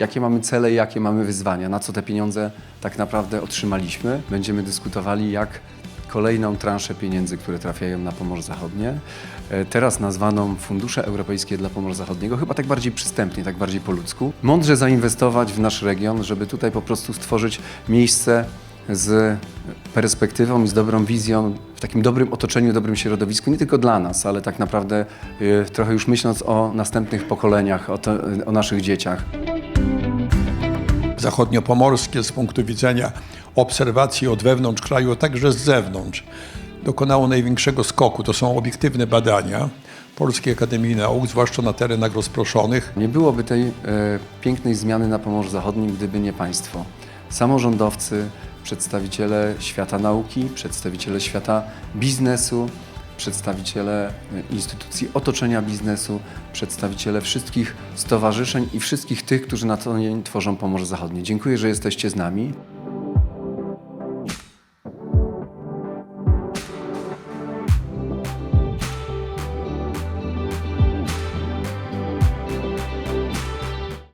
jakie mamy cele i jakie mamy wyzwania, na co te pieniądze tak naprawdę otrzymaliśmy. Będziemy dyskutowali, jak kolejną transzę pieniędzy, które trafiają na Pomorze Zachodnie, e, teraz nazwaną Fundusze Europejskie dla Pomorza Zachodniego, chyba tak bardziej przystępnie, tak bardziej po ludzku, mądrze zainwestować w nasz region, żeby tutaj po prostu stworzyć miejsce z perspektywą i z dobrą wizją, w takim dobrym otoczeniu, dobrym środowisku, nie tylko dla nas, ale tak naprawdę e, trochę już myśląc o następnych pokoleniach, o, to, o naszych dzieciach. Zachodniopomorskie z punktu widzenia obserwacji od wewnątrz kraju, a także z zewnątrz, dokonało największego skoku. To są obiektywne badania Polskiej Akademii Nauk, zwłaszcza na terenach rozproszonych. Nie byłoby tej e, pięknej zmiany na Pomorzu Zachodnim, gdyby nie państwo. Samorządowcy, przedstawiciele świata nauki, przedstawiciele świata biznesu, przedstawiciele e, instytucji otoczenia biznesu, przedstawiciele wszystkich stowarzyszeń i wszystkich tych, którzy na co dzień tworzą Pomorze Zachodnie. Dziękuję, że jesteście z nami.